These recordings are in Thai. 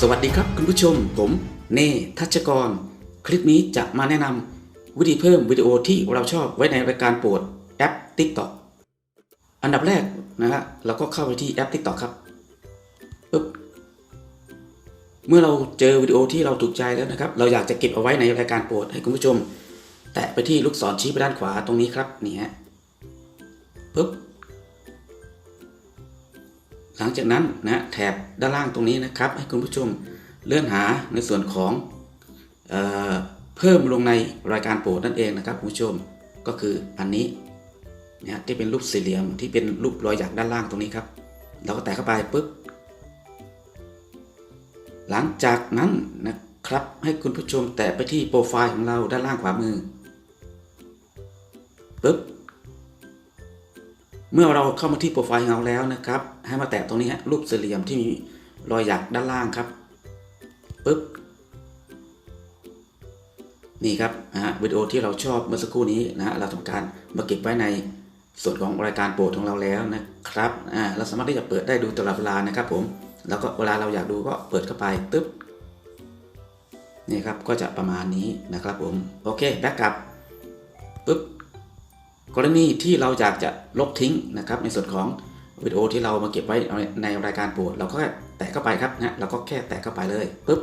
สวัสดีครับคุณผู้ชม ผมเนทัชกร คลิปนี้จะมาแนะนำวิธีเพิ่มวิดีโอที่เราชอบไว้ในรายการโปรดแอป TikTok อันดับแรกนะฮะเราก็เข้าไปที่แอป TikTok ครับปึ๊บเมื่อเราเจอวิดีโอที่เราถูกใจแล้วนะครับ เราอยากจะเก็บเอาไว้ในรายการโปรดให้คุณผู้ชม แตะไปที่ลูกศรชี้ไปด้านขวาตรงนี้ครับนี่ฮะปึ๊บ หลังจากนั้นนะแถบด้านล่างตรงนี้นะครับ ให้คุณผู้ชมเลื่อนหาในส่วนของเออเพิ่มลงในรายการโปรดนั่นเองนะครับคุณผู้ชมก็คืออันนี้นะที่เป็นรูปสี่เหลี่ยมที่เป็นรูปรอยหยักด้านล่างตรงนี้ครับเราก็แตะเข้าไปปุ๊บหลังจากนั้นนะครับให้คุณผู้ชมแตะไปที่โปรไฟล์ของเราด้านล่างขวามือปุ๊บ เมื่อเราเข้ามาที่โปรไฟล์ของเราแล้วนะครับ ให้มาแตะตรงนี้ฮะรูปสี่เหลี่ยมที่มีรอยหยักด้านล่างครับปึ๊บนี่ครับนะฮะวิดีโอที่เราชอบเมื่อสักครู่นี้นะฮะเราทำการมาเก็บไว้ในส่วนของรายการโปรดของเราแล้วนะครับอ่าเราสามารถที่จะเปิดได้ดูตลอดเวลานะครับผมแล้วก็เวลาเราอยากดูก็เปิดเข้าไปตึ๊บนี่ครับก็จะประมาณนี้นะครับผมโอเคแบ็กกลับปึ๊บ กรณีที่เราอยากจะลบทิ้งนะครับ ในส่วนของวิดีโอที่เรามาเก็บไว้ในรายการโปรดเราก็แค่แตะเข้าไปครับนะเราก็แค่แตะเข้าไปเลยปุ๊บ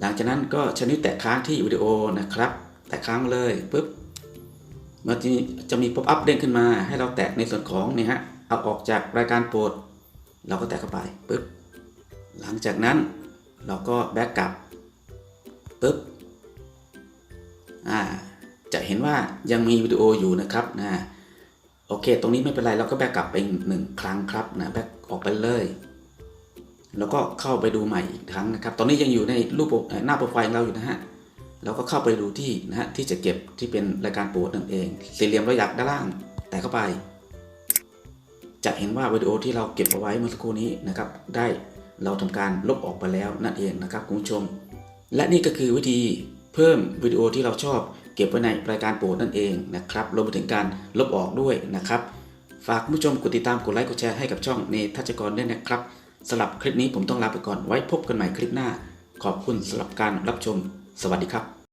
หลังจากนั้นก็ชนิ้วแตะค้างที่วิดีโอนะครับ แตะค้างเลยปุ๊บมันจะจะมีป๊อปอัพเด้งขึ้นมาให้เราแตะในส่วนของนี่ฮะเอาออกจากรายการโปรด เราก็แตะเข้าไปปุ๊บหลังจากนั้นเราก็แบ็กกลับปุ๊บอ่า จะเห็นว่ายังมีวิดีโออยู่นะครับนะโอเค ตรงนี้ไม่เป็นไรเราก็แบกกลับไปหนึ่งครั้งครับนะแบกออกไปเลย แล้วก็เข้าไปดูใหม่อีกครั้งนะครับ ตอนนี้ยังอยู่ในรูปหน้าโปรไฟล์ของเราอยู่นะฮะเราก็เข้าไปดูที่นะฮะที่จะเก็บที่เป็นรายการโปรดนั่นเอง สี่เหลี่ยมเราอยากด้านล่าง แต่เข้าไป จะเห็นว่าวิดีโอที่เราเก็บเอาไว้เมื่อสักครู่นี้นะครับ ได้เราทำการลบออกไปแล้วนั่นเองนะครับคุณผู้ชม และนี่ก็คือวิธีเพิ่มวิดีโอที่เราชอบ เก็บไว้ในรายการโปรดนั่นเองนะครับรวมไปถึงการลบออกด้วยนะครับ ฝากผู้ชมกดติดตามกดไลค์กดแชร์ให้กับช่องเนทัชกรด้วยนะครับสำหรับคลิปนี้ผมต้องลาไปก่อนไว้พบกันใหม่คลิปหน้า ขอบคุณสำหรับการรับชม สวัสดีครับ